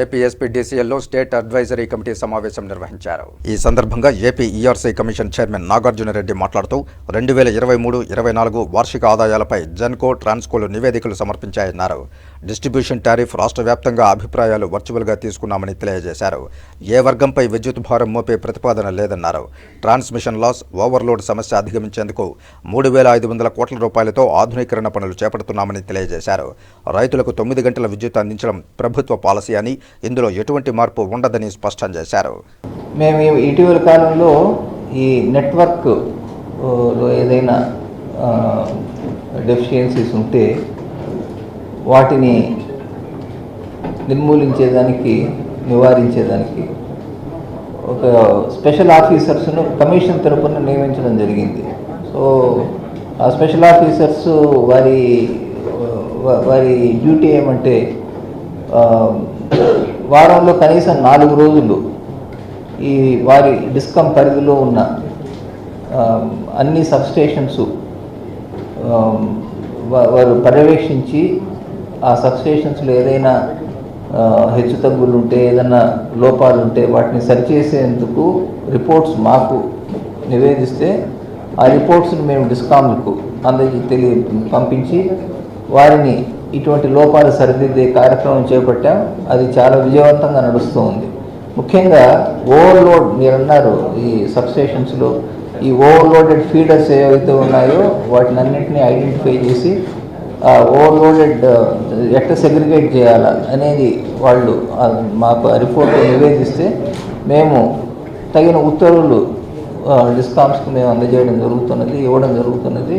APSP డీసీఎల్లో state advisory committee సమావేశం నిర్వహించారు. ఈ సందర్భంగా AP ERC commission chairman Nagarjuna Reddy మాట్లాడుతూ రెండు వేల ఇరవై మూడు ఇరవై నాలుగు వార్షిక ఆదాయాలపై జెన్కో ట్రాన్స్కోలు నివేదికలు సమర్పించాయన్నారు. డిస్ట్రిబ్యూషన్ టారిఫ్ రాష్ట్ర వ్యాప్తంగా అభిప్రాయాలు వర్చువల్గా తీసుకున్నామని తెలియజేశారు. ఏ వర్గంపై విద్యుత్ భారం మోపే ప్రతిపాదన లేదన్నారు. ట్రాన్స్మిషన్ లాస్ ఓవర్లోడ్ సమస్య అధిగమించేందుకు మూడు వేల ఐదు వందల కోట్ల రూపాయలతో ఆధునీకరణ పనులు చేపడుతున్నామని తెలియజేశారు. రైతులకు తొమ్మిది గంటల విద్యుత్ అందించడం ప్రభుత్వ పాలసీ అని ఇందులో ఎటువంటి మార్పు ఉండదని స్పష్టం చేశారు. మేము ఇటీవల కాలంలో ఈ నెట్వర్క్లో ఏదైనా డెఫిషియన్సీస్ ఉంటే వాటిని నిర్మూలించేదానికి నివారించేదానికి ఒక స్పెషల్ ఆఫీసర్స్ను కమిషన్ తరపున నియమించడం జరిగింది. సో ఆ స్పెషల్ ఆఫీసర్స్ వారి వారి డ్యూటీ ఏమంటే వారంలో కనీసం నాలుగు రోజులు ఈ వారి డిస్కమ్ పరిధిలో ఉన్న అన్ని సబ్స్టేషన్స్ వారు పర్యవేక్షించి ఆ సబ్స్టేషన్స్లో ఏదైనా హెచ్చు తగ్గులు ఉంటే ఏదైనా లోపాలు ఉంటే వాటిని సరిచేసేందుకు రిపోర్ట్స్ మాకు నివేదిస్తే ఆ రిపోర్ట్స్ని మేము డిస్కామ్లకు అందరికీ తెలియ పంపించి వారిని ఇటువంటి లోపాలు సరిదిద్దే కార్యక్రమం చేపట్టాం. అది చాలా విజయవంతంగా నడుస్తూ ఉంది ముఖ్యంగా ఓవర్లోడ్ మీరు అన్నారు ఈ సబ్స్టేషన్స్లో ఈ ఓవర్లోడెడ్ ఫీడర్స్ ఏవైతే ఉన్నాయో వాటిని అన్నింటినీ ఐడెంటిఫై చేసి ఆ ఓవర్లోడెడ్ ఎట్లా సెగ్రిగేట్ చేయాలా అనేది వాళ్ళు మాకు రిపోర్ట్ నివేదిస్తే మేము తగిన ఉత్తర్వులు డిస్కామ్స్కి మేము అందజేయడం జరుగుతున్నది ఇవ్వడం జరుగుతున్నది.